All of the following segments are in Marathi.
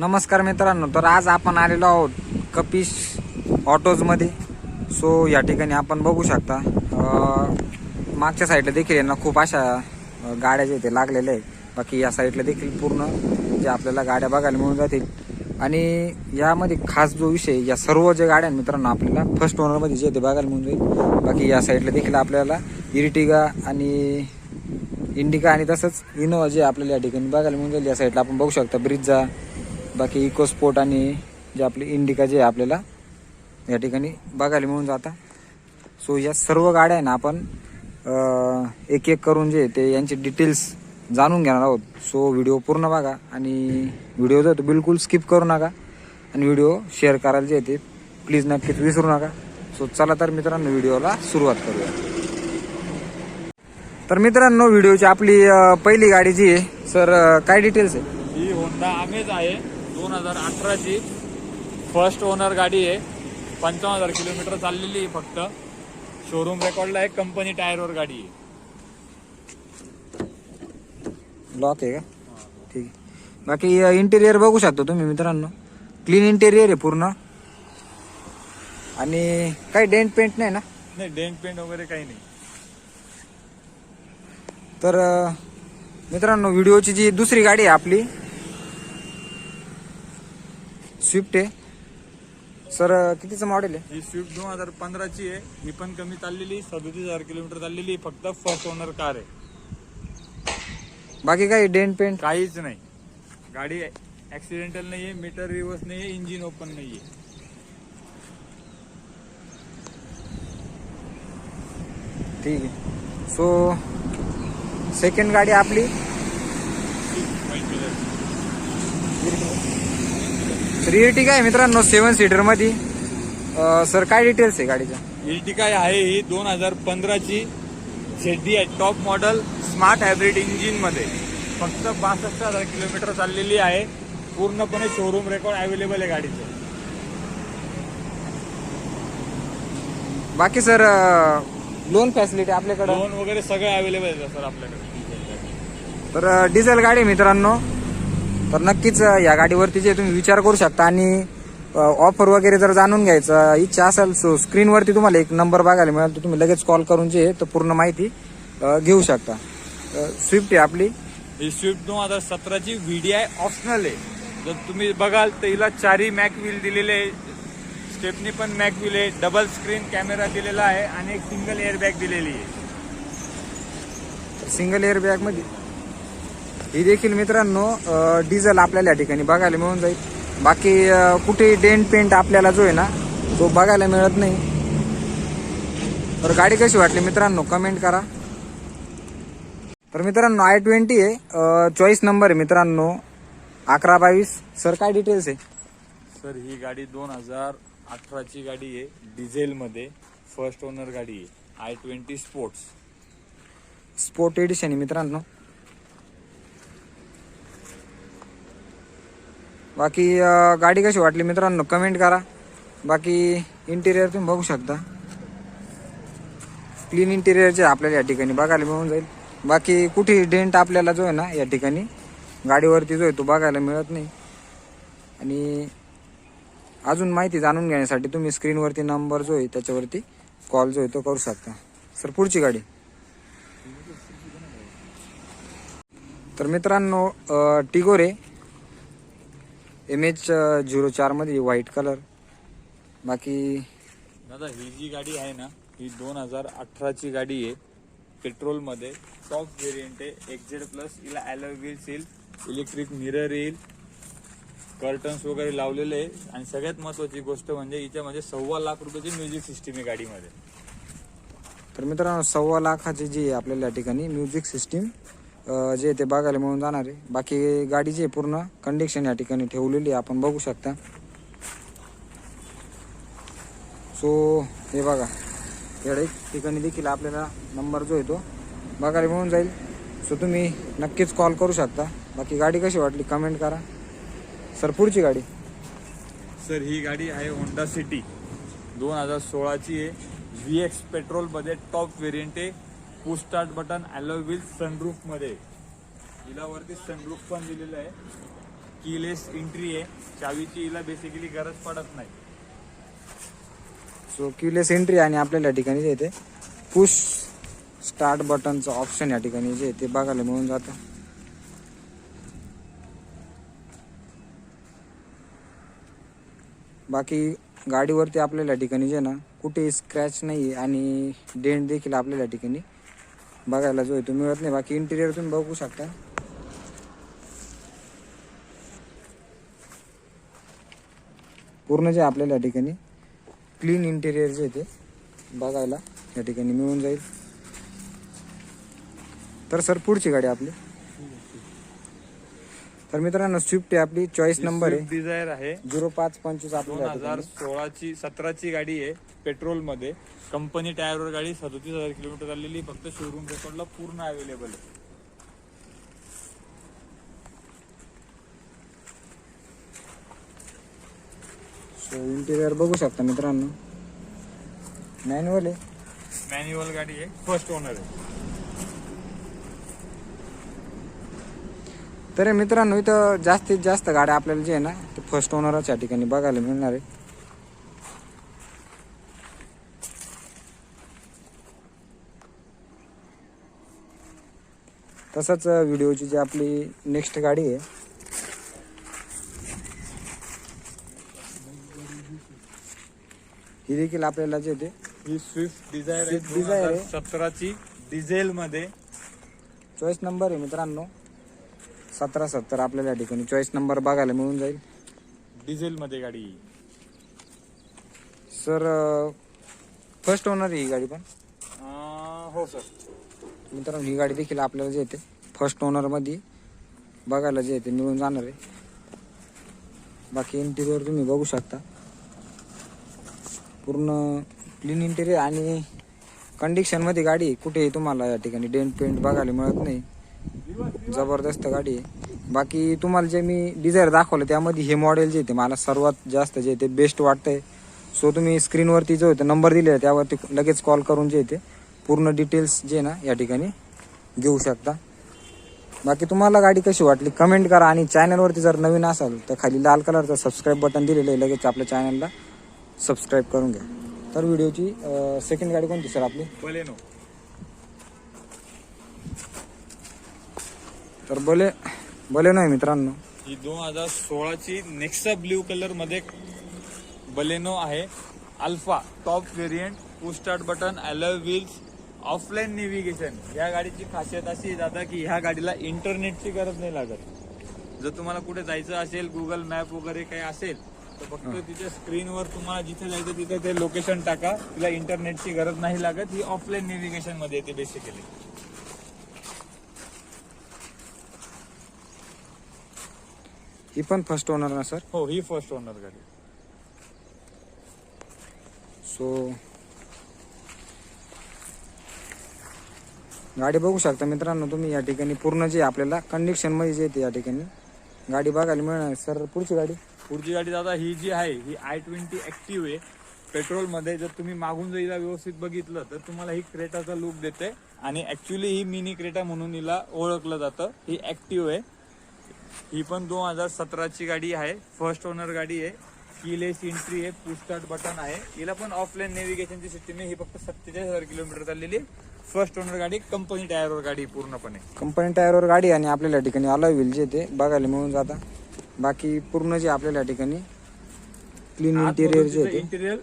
नमस्कार मित्रांनो तर आज आपण आलेलो आहोत कपिश ऑटोजमध्ये सो या ठिकाणी आपण बघू शकता मागच्या साईडला देखील यांना खूप अशा गाड्या जे ते लागलेल्या आहेत. बाकी या साईडला देखील पूर्ण जे आपल्याला गाड्या बघायला मिळून जातील. आणि यामध्ये खास जो विषय या सर्व जे गाड्या मित्रांनो आपल्याला फर्स्ट ओनरमध्ये जे ते बघायला मिळून जाईल. बाकी या साईडला देखील आपल्याला इरिटिगा आणि इंडिका आणि तसंच इनोवा जे आपल्याला या ठिकाणी बघायला मिळून जाईल. या साईडला आपण बघू शकता ब्रिज्जा बाकी इको स्पोर्ट आणि जे आपले इंडिका जे आपल्याला या ठिकाणी बघायला मिळून जाता. सो या सर्व गाड्या आहे ना आपण एक एक करून जे ते यांचे डिटेल्स जाणून घेणार आहोत. सो व्हिडिओ पूर्ण बघा आणि व्हिडिओ जो तो बिलकुल स्किप करू नका आणि व्हिडिओ शेअर करायला जे आहे ते प्लीज नक्कीच विसरू नका. सो चला तर मित्रांनो व्हिडिओला सुरुवात करूया. तर मित्रांनो व्हिडिओची आपली पहिली गाडी जी आहे सर काय डिटेल्स आहे? ही होंडा अमेज आहे. दोन हजार अठराची फर्स्ट ओनर गाडी आहे. पंचावन्न हजार किलोमीटर चाललेली आहे फक्त. शोरूम रेकॉर्डला आहे कंपनी टायरवर गाडी आहे. लॉक आहे का? ठीक आहे. बाकी इंटेरियर बघू शकता तुम्ही मित्रांनो. क्लीन इंटेरियर आहे पूर्ण. आणि काही डेंट पेंट नाही ना? नाही डेंट पेंट वगैरे काही नाही. तर मित्रांनो व्हिडिओची जी दुसरी गाडी आहे आपली स्विफ्ट आहे. सर कितीचं मॉडेल आहे? ही स्विफ्ट दोन हजार पंधराची आहे. ही पण कमी चाललेली सदोतीस हजार किलोमीटर चाललेली आहे. फक्त फर्स्ट ओनर कार आहे. बाकी काही डेंट पेंट काहीच नाही. गाडी ऍक्सिडेंटल नाहीये मीटर रिव्हर्स नाहीये इंजिन ओपन नाहीये. ठीक आहे. सो सेकंड गाडी आपली? रिएटिक आहे मित्रांनो? सेवन सीटरमध्ये. सर काय डिटेल्स आहे गाडीच्या इर्टिका आहे ही दोन हजार पंधराची झेडी आहे टॉप मॉडेल स्मार्ट हायब्रिड इंजिनमध्ये. फक्त बासष्ट हजार किलोमीटर चाललेली आहे. पूर्णपणे शोरूम रेकॉर्ड अवेलेबल आहे गाडीचं. बाकी सर लोन फॅसिलिटी आपल्याकडं? लोन वगैरे सगळं अवेलेबल आहे सर आपल्याकडे. तर डिझेल गाडी आहे मित्रांनो. तर नक्कीच या गाडीवरती जे तुम्ही विचार करू शकता आणि ऑफर वगैरे जर जाणून घ्यायचं इच्छा असेल सो स्क्रीनवरती तुम्हाला एक नंबर बघायला मिळेल तर तुम्ही लगेच कॉल करून जे आहे, तर पूर्ण माहिती घेऊ शकता. स्विफ्ट आहे आपली? ही स्विफ्ट दोन हजार सतराची व्हीडीआय ऑप्शनल आहे. जर तुम्ही बघाल तर हिला चारही मॅक व्हील दिलेले आहे. स्टेपनी पण मॅक व्हील आहे. डबल स्क्रीन कॅमेरा दिलेला आहे आणि एक सिंगल एअरबॅग दिलेली आहे. सिंगल एअर बॅगमध्ये ही देखील मित्रांनो डिझेल आपल्याला या ठिकाणी बघायला मिळून जाईल. बाकी कुठे डेंट पेंट आपल्याला जो आहे ना तो बघायला मिळत नाही. तर गाडी कशी वाटली मित्रांनो कमेंट करा. तर मित्रांनो आय ट्वेंटी आहे. चॉईस नंबर आहे मित्रांनो अकरा बावीस. सर काय डिटेल्स आहे? सर ही गाडी दोन हजार अठराची गाडी आहे. डिझेलमध्ये फर्स्ट ओनर गाडी आहे. I twenty sports sport edition आहे मित्रांनो. बाकी गाडी कशी वाटली मित्रांनो? कमेंट करा. बाकी इंटेरियर तुम्ही बघू शकता. क्लीन इंटेरियरचे आपल्याला या ठिकाणी बघायला मिळून जाईल. बाकी कुठे डेंट आपल्याला जो आहे ना या ठिकाणी गाडीवरती जो आहे तो बघायला मिळत नाही. आणि अजून माहिती जाणून घेण्यासाठी तुम्ही स्क्रीनवरती नंबर जो आहे त्याच्यावरती कॉल जो आहे तो करू शकता. सर पुढची गाडी. तर मित्रांनो टिगोरे एम एच झिरो चारमध्ये व्हाईट कलर बाकी दादा ही जी गाडी आहे ना ही दोन हजार अठराची गाडी आहे. पेट्रोलमध्ये टॉप व्हेरियंट आहे. एक्झेड प्लस हिला ॲलो व्हील्स येईल इलेक्ट्रिक मिरर येईल कर्टन्स वगैरे लावलेले आहे. आणि सगळ्यात महत्वाची गोष्ट म्हणजे हिच्यामध्ये सव्वा लाख रुपयाची म्युझिक सिस्टीम आहे गाडीमध्ये. तर मित्रांनो सव्वा लाखाची जी आहे आपल्याला या ठिकाणी म्युझिक सिस्टीम जे ते बघायला मिळून जाणार आहे. बाकी गाडीची आहे पूर्ण कंडिशन या ठिकाणी ठेवलेली आहे. आपण बघू शकता. सो हे बघा. या ठिकाणी देखील आपल्याला नंबर जो आहे तो बघायला मिळून जाईल. सो तुम्ही नक्कीच कॉल करू शकता. बाकी गाडी कशी वाटली? कमेंट करा. सर पुढची गाडी. सर ही गाडी आहे होंडा सिटी दोन हजार सोळाची आहे. व्ही एक्स पेट्रोलमध्ये टॉप व्हेरियंट आहे. पुश स्टार्ट बटन ॲलो सनरूफमध्ये. हिला वरती सनरूफ पण दिलेलं आहे. कीलेस एंट्री आहे. चावीची हिला बेसिकली गरज पडत नाही. सो कीलेस एंट्री आणि आपल्याला या ठिकाणी जे येते पुश स्टार्ट बटनचं ऑप्शन या ठिकाणी जे ते बघायला मिळून जातं. बाकी गाडीवरती आपल्याला या ठिकाणी जे ना कुठे स्क्रॅच नाही आणि डेंट देखील आपल्याला या ठिकाणी बघायला जो आहे तो मिळत नाही. बाकी इंटिरियर तुम्ही बघू शकता. पूर्ण जे आपल्याला या ठिकाणी क्लीन इंटेरियर जे ते बघायला या ठिकाणी मिळून जाईल. तर सर पुढची गाडी आपली. तर मित्रांनो स्विफ्ट आहे आपली. चॉईस नंबर आहे डिझायर आहे. झिरो पाच पंचवीस दोन हजार. सोळाची सतराची गाडी आहे पेट्रोलमध्ये कंपनी टायरवर गाडी सदोतीस हजार किलोमीटर चाललेली. फक्त शोरूम रेकॉर्डला पूर्ण अवेलेबल आहे. सो इंटेरियर बघू शकता मित्रांनो. मॅन्युअल आहे. मॅन्युअल गाडी आहे. फर्स्ट ओनर आहे. तर मित्रांनो इथं जास्तीत जास्त गाड्या आपल्याला जे आहे ना ते फर्स्ट ओनरच या ठिकाणी बघायला मिळणार आहे. तसंच व्हिडिओची जी आपली नेक्स्ट गाडी आहे ही देखील आपल्याला जे ते ही स्विफ्ट डिझायर Swift आहे. सतराची डिझेल मध्ये. चॉईस नंबर आहे मित्रांनो. सतरा सत्तर आपल्याला या ठिकाणी चॉईस नंबर बघायला मिळून जाईल. डिझेल मध्ये गाडी. सर फर्स्ट ओनर आहे ही गाडी पण? अं, हो सर मित्रांनो ही गाडी देखील आपल्याला जे येते फर्स्ट ओनरमध्ये बघायला जे येते मिळून जाणार आहे. बाकी इंटिरियर तुम्ही बघू शकता. पूर्ण क्लीन इंटिरियर आणि कंडिशनमध्ये गाडी आहे. कुठेही तुम्हाला या ठिकाणी डेंट पेंट बघायला मिळत नाही. जबरदस्त गाडी आहे. बाकी तुम्हाला जे मी डिझायर दाखवलं त्यामध्ये हे मॉडेल जे आहे ते मला सर्वात जास्त जे ते बेस्ट वाटतंय. सो तुम्ही स्क्रीनवरती जो आहे नंबर दिलेला त्यावरती लगेच कॉल करून जे ते पूर्ण डिटेल्स जे ना या ठिकाणी घेऊ शकता. बाकी तुम्हाला गाडी कशी वाटली कमेंट करा आणि चॅनलवरती जर नवीन असाल तर खाली लाल कलरचं सबस्क्राईब बटन दिलेलं आहे लगेच आपल्या चॅनलला सबस्क्राईब करून घ्या. तर व्हिडिओची सेकंड गाडी कोणती सर आपली? तर बोले बोले नाही मित्रांनो. ही दोन हजार सोळाची नेक्सा ब्ल्यू कलरमध्ये बलेनो आहे. Alpha top variant push start button alloy wheels offline navigation या गाडीची खासियत अशी दादा की ह्या गाडीला इंटरनेटची गरज नाही लागत. जर तुम्हाला कुठे जायचं असेल गुगल मॅप वगैरे काही असेल तर फक्त तिच्या स्क्रीनवर तुम्हाला जिथे जायचं तिथे ते लोकेशन टाका. तिला इंटरनेटची गरज नाही लागत. ही ऑफलाईन नेव्हिगेशनमध्ये येते बेसिकली ही पण फर्स्ट ओनर ना सर हो ही फर्स्ट ओनर गाडी. सो गाडी बघू शकता मित्रांनो तुम्ही या ठिकाणी. पूर्ण जे आपल्याला कंडिशनमध्ये जे येते या ठिकाणी गाडी बघायला मिळणार. सर पुढची गाडी? पुढची गाडी दादा ही जी आहे ही आय ट्वेंटी ऍक्टिव्ह आहे. पेट्रोलमध्ये जर तुम्ही मागून जर हिला व्यवस्थित बघितलं तर तुम्हाला ही क्रेटाचा लुक देते. आणि ऍक्च्युली ही मिनी क्रेटा म्हणून हिला ओळखलं जातं. ही ऍक्टिव्ह आहे. ही पण दोन हजार सतराची गाडी आहे. फर्स्ट ओनर गाडी आहे. कीलेस एंट्री आहे. पुश स्टार्ट बटन आहे. हिला पण ऑफलाईन नेव्हिगेशनची सिस्टीम आहे. ही फक्त सत्तेचाळीस हजार किलोमीटर चाललेली फर्स्ट ओनर गाडी कंपनी टायरवर गाडी आहे पूर्णपणे कंपनी टायरवर गाडी आणि आपल्याला ठिकाणी अलॉय व्हील जे ते बघायला मिळून जाता. बाकी पूर्ण जे आपल्याला ठिकाणी क्लीन इंटिरियर जे आहे इंटिरियर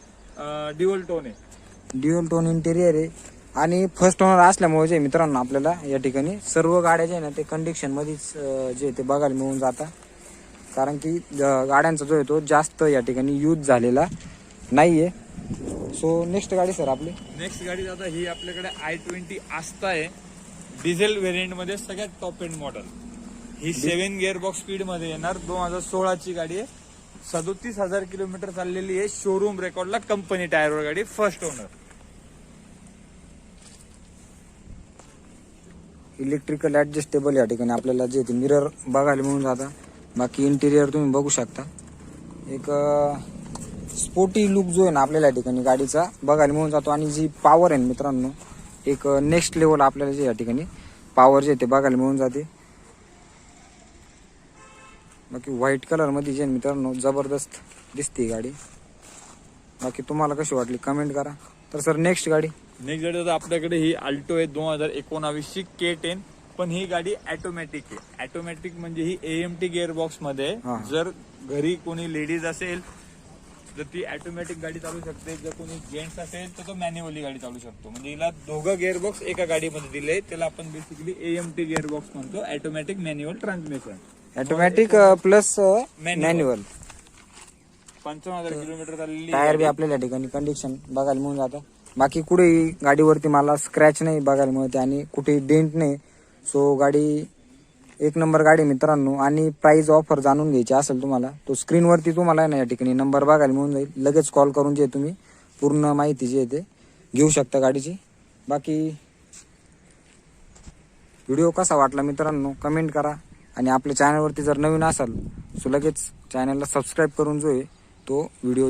ड्युअल टोन आहे. ड्युअल टोन इंटेरियर आहे. आणि फर्स्ट ओनर असल्यामुळे जे मित्रांनो आपल्याला या ठिकाणी सर्व गाड्या जे आहे ना ते कंडिशन मध्येच अं, जे आहे ते बघायला मिळून जातात. कारण की गाड्यांचा जो आहे तो जास्त या ठिकाणी यूज झालेला नाहीये. सो नेक्स्ट गाडी सर आपली. नेक्स्ट गाडी आता ही आपल्याकडे आय ट्वेंटी आस्था आहे. डिझेल व्हेरियंटमध्ये सगळ्यात टॉप एंड मॉडेल ही सेव्हन गिअर बॉक्स स्पीडमध्ये येणार. दोन हजार सोळाची गाडी आहे. सदोतीस हजार किलोमीटर चाललेली आहे. शोरूम रेकॉर्डला कंपनी टायरवर गाडी. फर्स्ट ओनर इलेक्ट्रिकल ॲडजस्टेबल या ठिकाणी आपल्याला जे ते मिरर बघायला मिळून जाता. बाकी इंटिरियर तुम्ही बघू शकता. एक स्पोर्टी लुक जो आहे ना आपल्याला या ठिकाणी गाडीचा बघायला मिळून जातो. आणि जी पॉवर आहे ना मित्रांनो एक नेक्स्ट लेवल आपल्याला जे या ठिकाणी पॉवर जे आहे ते बघायला मिळून जाते. बाकी व्हाईट कलरमध्ये जे मित्रांनो जबरदस्त दिसते गाडी. बाकी तुम्हाला कशी वाटली कमेंट करा. तर सर नेक्स्ट गाडी. नेक्स्ट गाडी आता आपल्याकडे ही अल्टो आहे दोन हजार एकोणावीसची के टेन पण ही गाडी ऑटोमॅटिक आहे. ऑटोमॅटिक म्हणजे ही एएमटी गिअर बॉक्समध्ये आहे. जर घरी कोणी लेडीज असेल तर ती ऑटोमॅटिक गाडी चालू शकते. जर कोणी जेंट्स असेल तर तो मॅन्युअली गाडी चालू शकतो. म्हणजे हिला दोघं गिअर बॉक्स एका गाडीमध्ये दिले त्याला आपण बेसिकली एएमटी गिअर बॉक्स म्हणतो. Automatic manual transmission automatic plus. Manual पंचावन्न हजार किलोमीटर चाललेली टायर बी आपल्याला ठिकाणी कंडिशन बघायला मिळून जातं. बाकी कुठेही गाडीवरती मला स्क्रॅच नाही बघायला मिळते आणि कुठेही डेंट नाही. सो गाडी एक नंबर गाडी मित्रांनो आणि प्राईज ऑफर जाणून घ्यायची असेल तुम्हाला तो स्क्रीनवरती तुम्हाला आहे ना या ठिकाणी नंबर बघायला मिळून जाईल. लगेच कॉल करून जे तुम्ही पूर्ण माहिती जी आहे ते घेऊ शकता गाडीची. बाकी व्हिडिओ कसा वाटला मित्रांनो कमेंट करा. आणि आपल्या चॅनलवरती जर नवीन असाल सो लगेच चॅनलला सबस्क्राईब करून जो आहे तो व्हिडिओ